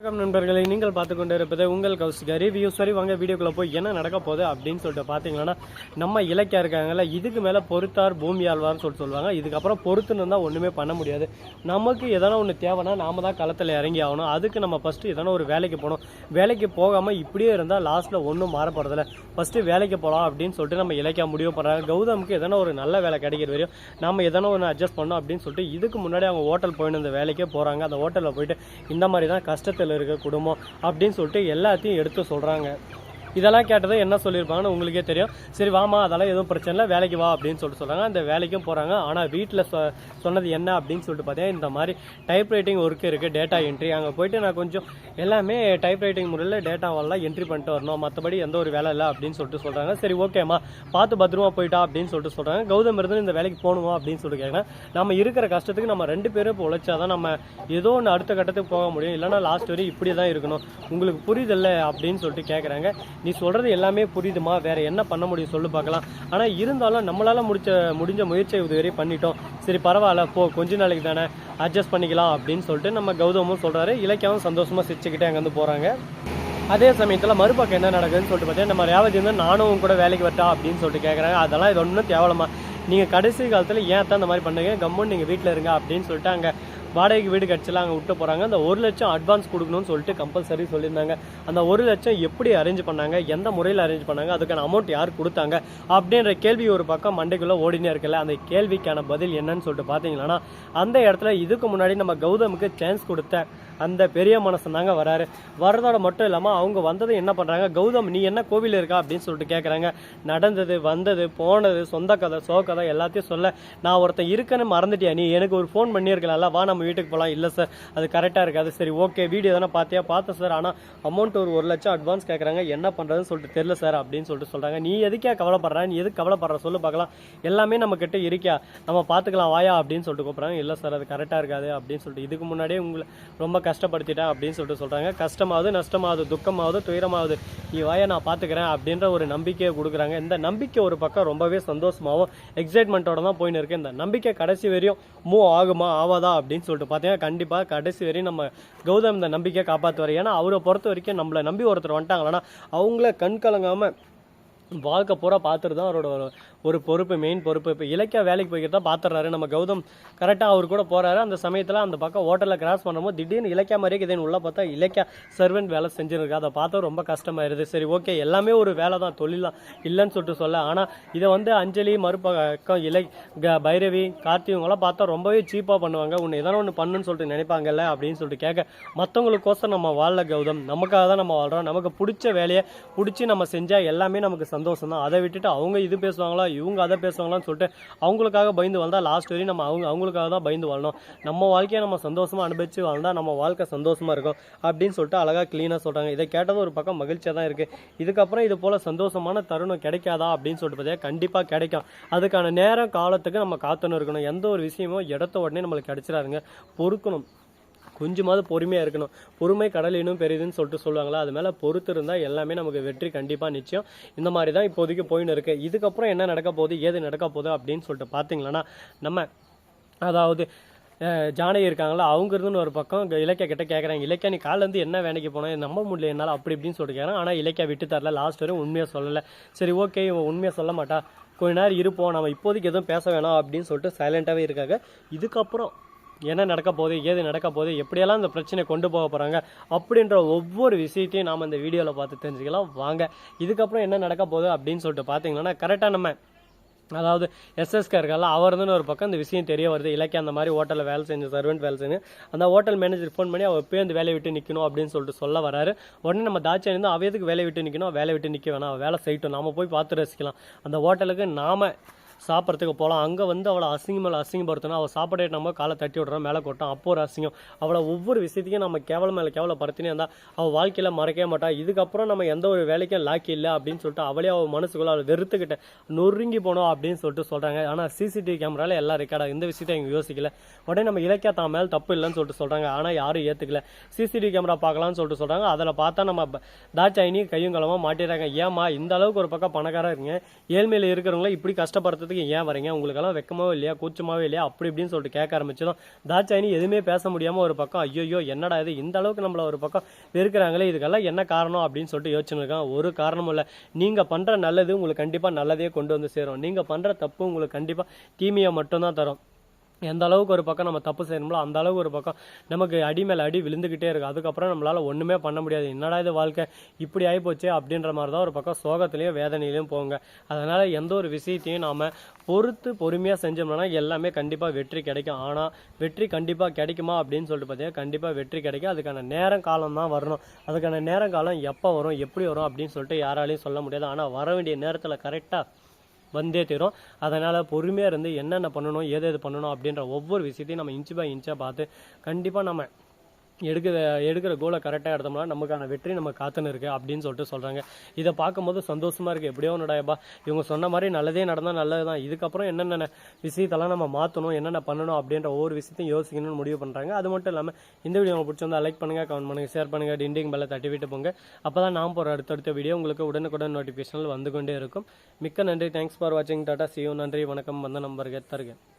வணக்கம் நண்பர்களை நீங்கள் பார்த்து கொண்டு இருப்பது உங்கள் கௌசிகா ரிவ்யூ சரி வாங்க வீடியோக்குள்ள போய் என்ன நடக்க போகுது அப்படின்னு சொல்லிட்டு பார்த்தீங்கன்னா நம்ம இலக்கியா இருக்காங்கல்ல இதுக்கு மேலே பொறுத்தார் பூமி ஆழ்வார்னு சொல்லிட்டு சொல்லுவாங்க. இதுக்கப்புறம் பொறுத்துன்னு இருந்தால் ஒன்றுமே பண்ண முடியாது. நமக்கு எதனா ஒன்று தேவைன்னா நாம தான் களத்தில் இறங்கி ஆகணும். அதுக்கு நம்ம ஃபஸ்ட்டு எதனா ஒரு வேலைக்கு போகணும். வேலைக்கு போகாமல் இப்படியே இருந்தால் லாஸ்ட்டில் ஒன்றும் மாறப்படுறதில்ல ஃபஸ்ட்டு வேலைக்கு போகலாம் அப்படின்னு சொல்லிட்டு நம்ம இலக்கியா முடிவு பண்ணுறாங்க கௌதமுக்கு எதனா ஒரு நல்ல வேலை கிடைக்கிற வரையும் நம்ம எதனா ஒன்று அட்ஜஸ்ட் பண்ணோம் அப்படின்னு சொல்லிட்டு இதுக்கு முன்னாடி அவங்க ஹோட்டல் போயிட்டு இந்த வேலைக்கே போகிறாங்க அந்த ஹோட்டலில் போயிட்டு இந்த மாதிரி தான் கஷ்டத்தில் இருக்க குடும்பம் அப்படின்னு சொல்லிட்டு எல்லாத்தையும் எடுத்து சொல்கிறாங்க இதெல்லாம் கேட்டது என்ன சொல்லியிருப்பாங்கன்னு உங்களுக்கே தெரியும். சரி வாமா அதெல்லாம் எதுவும் பிரச்சனை இல்லை வேலைக்கு வா அப்படின்னு சொல்லிட்டு சொல்கிறாங்க அந்த வேலைக்கும் போகிறாங்க ஆனால் வீட்டில் சொ சொன்னது என்ன அப்படின்னு சொல்லிட்டு பார்த்தீங்கன்னா இந்த மாதிரி டைப்ரைட்டிங் ஒர்க் இருக்குது டேட்டா என்ட்ரி அங்கே போயிட்டு நான் கொஞ்சம் எல்லாமே டைப்ரைட்டிங் முறையில் டேட்டாவெல்லாம் என்ட்ரி பண்ணிட்டு வரணும். மற்றபடி எந்த ஒரு வேலை இல்லை அப்படின்னு சொல்லிட்டு சொல்கிறாங்க சரி ஓகேம்மா பார்த்து பத்திரமா போயிட்டா அப்படின்னு சொல்லிட்டு சொல்கிறாங்க கௌதம் இருந்து இந்த வேலைக்கு போகணுமா அப்படின்னு சொல்லிட்டு கேட்குறேன் நம்ம இருக்கிற கஷ்டத்துக்கு நம்ம ரெண்டு பேரும் இப்போ உழைச்சாதான் நம்ம ஏதோ ஒன்று அடுத்த கட்டத்துக்கு போக முடியும். இல்லைன்னா லாஸ்ட் வரையும் இப்படி தான் இருக்கணும். உங்களுக்கு புரியுதில்ல அப்படின்னு சொல்லிட்டு கேட்குறாங்க நீ சொல்கிறது எல்லாமே புரியுதுமா? வேறு என்ன பண்ண முடியும் சொல்லு பார்க்கலாம். ஆனால் இருந்தாலும் நம்மளால் முடிச்ச முடிஞ்ச முயற்சியை இதுவரை பண்ணிட்டோம். சரி பரவாயில்ல போ கொஞ்ச நாளைக்கு தானே அட்ஜஸ்ட் பண்ணிக்கலாம் அப்படின்னு சொல்லிட்டு நம்ம கௌதமும் சொல்கிறாரு இலக்கியாவும் சந்தோஷமாக சிரிச்சுக்கிட்டே அங்கேருந்து போகிறாங்க அதே சமயத்தில் மறுபக்கம் என்ன நடக்குதுன்னு சொல்லிட்டு பார்த்தீங்கன்னா நம்ம ரேவதி வந்து நானும் கூட வேலைக்கு வரட்டா அப்படின்னு சொல்லிட்டு கேட்குறாங்க அதெல்லாம் இது ஒன்றும் தேவலமா நீங்கள் கடைசி காலத்தில் ஏன் தான் இந்த மாதிரி பண்ணுங்க? கம்முன்னு நீங்கள் வீட்டில் இருங்க அப்படின்னு சொல்லிட்டு அங்கே வாடகைக்கு வீடு கிடச்சலாம் அங்கே விட்டு போகிறாங்க அந்த ஒரு லட்சம் அட்வான்ஸ் கொடுக்கணும்னு சொல்லிட்டு கம்பல்சரி சொல்லியிருந்தாங்க. அந்த ஒரு லட்சம் எப்படி அரேஞ்ச் பண்ணாங்க? எந்த முறையில் அரேஞ்ச் பண்ணாங்க? அதுக்கான அமௌண்ட் யார் கொடுத்தாங்க? அப்படின்ற கேள்வி ஒரு பக்கம் மண்டைக்குள்ளே ஓடினே இருக்குல்ல. அந்த கேள்விக்கான பதில் என்னன்னு சொல்லிட்டு பார்த்தீங்கன்னா அந்த இடத்துல இதுக்கு முன்னாடி நம்ம கௌதமுக்கு சான்ஸ் கொடுத்த அந்த பெரிய மனசன் தாங்க வராரு. வர்றதோட மட்டும் இல்லாமல் அவங்க வந்தது என்ன பண்ணுறாங்க கௌதம் நீ என்ன கோவில் இருக்கா? அப்படின்னு சொல்லிட்டு கேட்குறாங்க நடந்தது வந்தது போனது சொந்த கதை சோ கதை எல்லாத்தையும் சொல்ல நான் ஒருத்தன் இருக்கேன்னு மறந்துட்டியா? நீ எனக்கு ஒரு ஃபோன் பண்ணியிருக்கலாம்ல. வா நம்ம வீட்டுக்கு போகலாம். இல்லை சார் அது கரெக்டாக இருக்காது. சரி ஓகே வீடியோ தானே பார்த்தியா? பார்த்தேன் சார் ஆனால் அமௌண்ட் ஒரு ஒரு லட்சம் அட்வான்ஸ் கேட்குறாங்க என்ன பண்ணுறதுன்னு சொல்லிட்டு தெரில சார் அப்படின்னு சொல்லிட்டு சொல்கிறாங்க நீ எதுக்கே கவலைப்படுற? நீ எதுக்கு கவலைப்படுற? சொல்லு பார்க்கலாம். எல்லாமே நம்மக்கிட்ட இருக்கியா? நம்ம பார்த்துக்கலாம் வாயா அப்படின்னு சொல்லிட்டு கூப்பிட்றாங்க. இல்லை சார் அது கரெக்டாக இருக்காது அப்படின்னு சொல்லிட்டு. இதுக்கு முன்னாடியே உங்களை ரொம்ப கஷ்டப்படுத்திட்டேன் அப்படின்னு சொல்லிட்டு சொல்கிறாங்க கஷ்டமாவது நஷ்டமாவது துக்கமாவது துயரமாவது. நீ வாயா நான் பார்த்துக்கிறேன் அப்படின்ற ஒரு நம்பிக்கையை கொடுக்குறாங்க. இந்த நம்பிக்கை ஒரு பக்கம் ரொம்பவே சந்தோஷமாகவும் எக்ஸைட்மெண்ட்டோட தான் போயின்னு இருக்கு. இந்த நம்பிக்கை கடைசி வரையும் மூவ் ஆகுமா? ஆவாதா அப்படின்னு சொல்லிட்டு பார்த்தீங்கன்னா கண்டிப்பாக கடைசி வரையும் நம்ம கௌதம் இந்த நம்பிக்கையை காப்பாற்றுவார் ஏன்னா அவரை பொறுத்த வரைக்கும் நம்மளை நம்பி ஒருத்தர் வந்துட்டாங்கன்னா அவங்கள கண் கலங்காமல் வாழ்க்கை பூரா பார்த்துட்டு தான் அவரோட ஒரு- பொறுப்பு மெயின் பொறுப்பு. இப்போ இலக்கிய வேலைக்கு போய்கிட்டு தான் பார்த்துறாரு நம்ம கௌதம் கரெக்டாக அவர் கூட போகிறாரு அந்த சமயத்தில் அந்த பக்கம் ஹோட்டலில் கிராஸ் பண்ணும்போது திடீர்னு இலக்கியா மாதிரியே இதே உள்ளே பார்த்தா இலக்கியா சர்வெண்ட் வேலை செஞ்சுருக்கு அதை பார்த்தா ரொம்ப கஷ்டமாயிருது. சரி ஓகே எல்லாமே ஒரு வேலை தான். தொழிலாம் இல்லைன்னு சொல்லிட்டு சொல்ல. ஆனால் இதை வந்து அஞ்சலி மறுபக்கம் இலை க- பைரவி கார்த்தி பார்த்தா ரொம்பவே சீப்பாக பண்ணுவாங்க. உன்னை எதனா ஒன்று பண்ணுன்னு சொல்லிட்டு நினைப்பாங்கல்ல அப்படின்னு சொல்லிட்டு கேட்க மற்றவங்களுக்கோசம் நம்ம வாழல கௌதம் நமக்காக தான் நம்ம வாழ்கிறோம் நமக்கு பிடிச்ச வேலையை பிடிச்சி நம்ம செஞ்சால் எல்லாமே நமக்கு சந்தோஷம் தான் அதை விட்டுட்டு அவங்க இது பேசுவாங்களா இவங்க அதை பேசுவாங்களான்னு சொல்லிட்டு அவங்களுக்காக பயந்து வாழ்ந்தா லாஸ்ட் வரையும் நம்ம அவங்க அவங்களுக்காக தான் பயந்து வாழணும் நம்ம வாழ்க்கையை நம்ம சந்தோஷமாக அனுபவிச்சு வாழ்ந்தால் நம்ம வாழ்க்கை சந்தோஷமாக இருக்கும் அப்படின்னு சொல்லிட்டு அழகாக க்ளீனாக சொல்கிறாங்க இதை கேட்டது ஒரு பக்கம் மகிழ்ச்சியாக தான் இருக்குது இதுக்கப்புறம் இது போல் சந்தோஷமான தருணம் கிடைக்காதா அப்படின்னு சொல்லிட்டு பார்த்தா கண்டிப்பாக கிடைக்கும். அதுக்கான நேரம் காலத்துக்கு நம்ம காத்துன்னு இருக்கணும். எந்த ஒரு விஷயமும் இடத்த உடனே நம்மளுக்கு கிடைச்சிடாதுங்க. பொறுக்கணும். கொஞ்சமாவது பொறுமையாக இருக்கணும். பொறுமை கடல் இன்னும் பெரியதுன்னு சொல்லிட்டு சொல்லுவாங்களா? அது மேலே பொறுத்து இருந்தால் எல்லாமே நமக்கு வெற்றி கண்டிப்பாக நிச்சயம். இந்த மாதிரி தான் இப்போதைக்கு போயின்னு இருக்கு. இதுக்கப்புறம் என்ன நடக்க போகுது? ஏது நடக்க போகுது? அப்படின்னு சொல்லிட்டு பார்த்தீங்களன்னா நம்ம அதாவது ஜானகி இருக்காங்களா? அவங்க இருந்துன்னு ஒரு பக்கம் இலக்கிய இலக்கியா கிட்ட கேட்குறாங்க இலக்கியா நீ காலேருந்து என்ன வேலைக்கு போனேன் நம்ப முடியல என்னால் அப்படி இப்படின்னு சொல்லிட்டு கேட்குறேன் ஆனால் இலக்கியா விட்டு தரல. லாஸ்ட் வரையும் உண்மையாக சொல்லலை. சரி ஓகே இவன் உண்மையாக சொல்ல மாட்டா. கொஞ்ச நேரம் இருப்போம். நம்ம இப்போதைக்கு எதுவும் பேச வேணாம் அப்படின்னு சொல்லிட்டு சைலண்ட்டாகவே இருக்காங்க. இதுக்கப்புறம் என்ன நடக்க போகுது ஏது நடக்க போகுது எப்படியெல்லாம் இந்த பிரச்சனை கொண்டு போக போகிறாங்க அப்படின்ற ஒவ்வொரு விஷயத்தையும் நாம் இந்த வீடியோவில் பார்த்து தெரிஞ்சுக்கலாம். வாங்க இதுக்கப்புறம் என்ன நடக்க போகுது அப்படின்னு சொல்லிட்டு பார்த்தீங்கன்னா கரெக்டாக நம்ம அதாவது எஸ்எஸ்கே இருக்கல அவர் ஒரு பக்கம் இந்த விஷயம் தெரிய வருது. இலக்கிய அந்த மாதிரி ஹோட்டலில் வேலை செஞ்சு சர்வெண்ட் வேலை செஞ்சு அந்த ஹோட்டல் மேனேஜர் ஃபோன் பண்ணி அவர் போய் அந்த வேலையை விட்டு நிற்கணும் அப்படின்னு சொல்லிட்டு சொல்ல வராரு. உடனே நம்ம தாட்சா இருந்தால் அவ எதுக்கு வேலையை விட்டு நிற்கணும் வேலையை விட்டு நிற்க வேணாம் வேலை செய்யட்டும். நம்ம போய் பார்த்து ரசிக்கலாம். அந்த ஹோட்டலுக்கு நாம சாப்பிட்றதுக்கு போகலாம் அங்கே வந்து அவளை அசிங்கம் மேலே அசிங்கப்படுத்தணும் அவள் சாப்பிட நம்ம காலை தட்டி விட்றோம் மேலே கொட்டோம் அப்போ ஒரு அசிங்கம். அவளை ஒவ்வொரு விஷயத்தையும் நம்ம கேவலம் மேலே கேவலப்படுத்தினே இருந்தால் அவள் வாழ்க்கையில் மறக்கவே மாட்டா. இதுக்கப்புறம் நம்ம எந்த ஒரு வேலைக்கும் லாக்கி இல்லை அப்படின்னு சொல்லிட்டு அவளே அவள் மனசுக்குள்ள அவள் வெறுத்துக்கிட்ட நொறுங்கி போனோம் அப்படின்னு சொல்லிட்டு சொல்கிறாங்க ஆனால் சிசிடிவி கேமரால எல்லாம் ரெக்கார்டாக இந்த விஷயத்தை எங்கள் யோசிக்கல. உடனே நம்ம இலக்கியா தான் மேல் தப்பு இல்லைன்னு சொல்லிட்டு சொல்கிறாங்க ஆனால் யாரும் ஏற்றுக்கல சிசிடிவி கேமரா பார்க்கலாம்னு சொல்லிட்டு சொல்கிறாங்க அதில் பார்த்தா நம்ம தாட்சாயினி கையும் கலமாக மாட்டிடுறாங்க. ஏமா இந்த அளவுக்கு ஒரு பக்கம் பணக்காரா இருக்கீங்க. ஏழ்மையில் இருக்கிறவங்கள இப்படி கஷ்டப்படுறது கூட்டத்துக்கு ஏன் வரீங்க? உங்களுக்கெல்லாம் வெக்கமாவே இல்லையா? கூச்சமாவே இல்லையா? அப்படி இப்படின்னு சொல்லிட்டு கேட்க ஆரம்பிச்சதும் தாட்சாயினி எதுவுமே பேச முடியாமல் ஒரு பக்கம் ஐயோ என்னடா இது? இந்த அளவுக்கு நம்மளை ஒரு பக்கம் வெறுக்கிறாங்களே இதுக்கெல்லாம் என்ன காரணம் அப்படின்னு சொல்லிட்டு யோசிச்சுன்னு இருக்கான். ஒரு காரணமும் இல்லை. நீங்கள் பண்ணுற நல்லது உங்களுக்கு கண்டிப்பாக நல்லதே கொண்டு வந்து சேரும். நீங்கள் பண்ணுற தப்பு உங்களுக்கு கண்டிப்பாக தீமையை மட்டும்தான் தரும். எந்த அளவுக்கு ஒரு பக்கம் நம்ம தப்பு செய்யணுமோ அந்த அளவுக்கு ஒரு பக்கம் நமக்கு அடி மேலே அடி விழுந்துக்கிட்டே இருக்கும் அதுக்கப்புறம் நம்மளால் ஒன்றுமே பண்ண முடியாது. என்னடா இது வாழ்க்கை? இப்படி ஆகிப்போச்சே அப்படின்ற மாதிரி தான் ஒரு பக்கம் சோகத்துலேயும் வேதனையிலையும் போங்க. அதனால் எந்த ஒரு விஷயத்தையும் நாம் பொறுத்து பொறுமையாக செஞ்சோம்னா எல்லாமே கண்டிப்பாக வெற்றி கிடைக்கும். ஆனால் வெற்றி கண்டிப்பாக கிடைக்குமா அப்படின்னு சொல்லிட்டு பார்த்தீங்கன்னா கண்டிப்பாக வெற்றி கிடைக்கும். அதுக்கான நேரம் காலம் தான் வரணும். அதுக்கான நேரம் காலம் எப்போ வரும் எப்படி வரும் அப்படின்னு சொல்லிட்டு யாராலையும் சொல்ல முடியாது. ஆனால் வர வேண்டிய நேரத்தில் கரெக்டாக வந்தே தீரும். அதனால் பொறுமையாக இருந்து என்னென்ன பண்ணணும் ஏது எது பண்ணணும் அப்படின்ற ஒவ்வொரு விஷயத்தையும் நம்ம இன்ச்சு பை இன்ச்சாக பார்த்து கண்டிப்பாக நம்ம எடுக்கிற எடுக்கிற கோலை கரெக்டாக எடுத்தோம்னா நமக்கான வெற்றி நம்ம காத்துன்னு இருக்கு அப்படின்னு சொல்லிட்டு சொல்கிறாங்க இதை பார்க்கும்போது சந்தோஷமாக இருக்குது எப்படியோ ஒன்றுடாயப்பா இவங்க சொன்ன மாதிரி நல்லதே நடந்தால் நல்லது தான் இதுக்கப்புறம் என்னென்ன விஷயத்தெல்லாம் நம்ம மாற்றணும் என்னென்ன பண்ணணும் அப்படின்ற ஒவ்வொரு விஷயத்தையும் யோசிக்கணும்னு முடிவு பண்ணுறாங்க அது மட்டும் இல்லாமல் இந்த வீடியோ உங்களுக்கு பிடிச்சிருந்தா லைக் பண்ணுங்கள் கமெண்ட் பண்ணுங்கள் ஷேர் பண்ணுங்கள் டிண்டிங் பெல்லை தட்டி விட்டு போங்க. அப்போ தான் நான் போகிற அடுத்தடுத்த வீடியோ உங்களுக்கு உடனுக்குடன் நோட்டிஃபிகேஷனில் வந்து கொண்டே இருக்கும். மிக்க நன்றி. தேங்க்ஸ் ஃபார் வாட்சிங் டாட்டா சியூ நன்றி. வணக்கம். வந்த நம்பருக்கு தருகிறேன்